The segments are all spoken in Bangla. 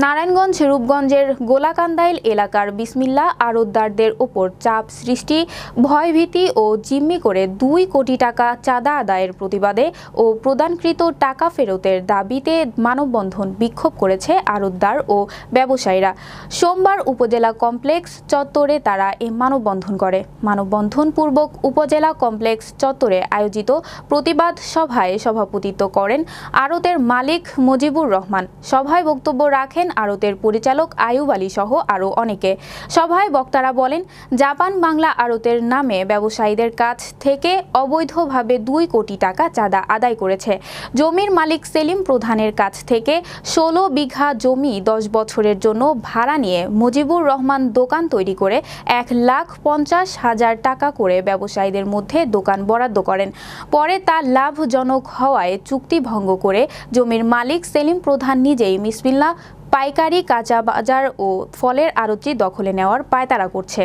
নারায়ণগঞ্জ রূপগঞ্জের গোলাকান্দাইল এলাকার বিসমিল্লা আরতদারদের ওপর চাপ সৃষ্টি, ভয়ভীতি ও জিম্মি করে দুই কোটি টাকা চাঁদা আদায়ের প্রতিবাদে ও প্রদানকৃত টাকা ফেরতের দাবিতে মানববন্ধন বিক্ষোভ করেছে আরতদার ও ব্যবসায়ীরা। সোমবার উপজেলা কমপ্লেক্স চত্বরে তারা এ মানববন্ধন করে। মানববন্ধন পূর্বক উপজেলা কমপ্লেক্স চত্বরে আয়োজিত প্রতিবাদ সভায় সভাপতিত্ব করেন আড়তের মালিক মুজিবুর রহমান। সভায় বক্তব্য রাখেন আড়তের পরিচালক আয়ুব আলী সহ আরও অনেকে। সভায় বক্তারা বলেন, জাপান বাংলা আড়তের নামে ব্যবসায়ীদের কাছ থেকে অবৈধভাবে দুই কোটি টাকা চাঁদা আদায় করেছে। জমির মালিক সেলিম প্রধানের কাছ থেকে ষোলো বিঘা জমি দশ বছরের জন্য ভাড়া নিয়ে মুজিবুর রহমান দোকান তৈরি করে এক লাখ পঞ্চাশ হাজার টাকা করে ব্যবসায়ীদের মধ্যে দোকান বরাদ্দ করেন। পরে তা লাভজনক হওয়ায় চুক্তি ভঙ্গ করে জমির মালিক সেলিম প্রধান নিজেই মিসবিল্লা পাইকারি কাঁচা বাজার ও ফলের আড়তটি দখলে নেওয়ার পায়তারা করছে।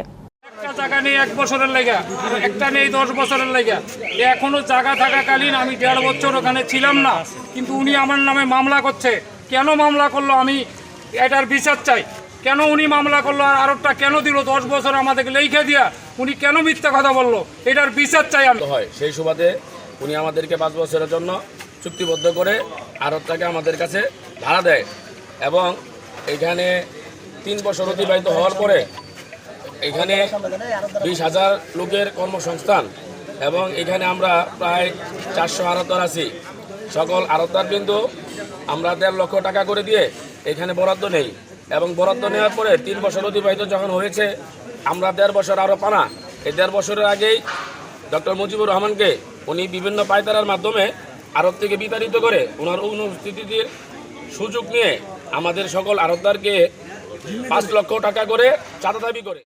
একটা জায়গা নেই এক বছরের লেগা একটা নেই দশ বছরের লেগা। এখনও জায়গা থাকাকালীন আমি দেড় বছর ওখানে ছিলাম না কিন্তু উনি আমার নামে মামলা করছে। কেন মামলা করল আমি এটার বিচার চাই। কেন উনি মামলা করল আর আরবটা কেন দিল? দশ বছর আমাদেরকে লেখে দিয়া উনি কেন মিথ্যা কথা বলল? এটার বিচার চাই আমি। হয় সেই সুবাদে উনি আমাদেরকে পাঁচ বছরের জন্য চুক্তিবদ্ধ করে আরতটাকে আমাদের কাছে ভাড়া দেয়। এবং এখানে তিন বছর অতিবাহিত হওয়ার পরে এখানে বিশ হাজার লোকের কর্মসংস্থান এবং এখানে আমরা প্রায় চারশো আড়তদার আছি। সকল আড়তদার কিন্তু আমরা দেড় লক্ষ টাকা করে দিয়ে এখানে বরাদ্দ নেই এবং বরাদ্দ নেওয়ার পরে তিন বছর অতিবাহিত যখন হয়েছে, আমরা দেড় বছর আরও পানা। এই দেড় বছরের আগেই ডক্টর মুজিবুর রহমানকে উনি বিভিন্ন পায়তারার মাধ্যমে আরব থেকে বিতাড়িত করে ওনার অনুপস্থিতির সুযোগ নিয়ে আমাদের সকল আরবদারকে পাঁচ লক্ষ টাকা করে চাঁদা দাবি করে।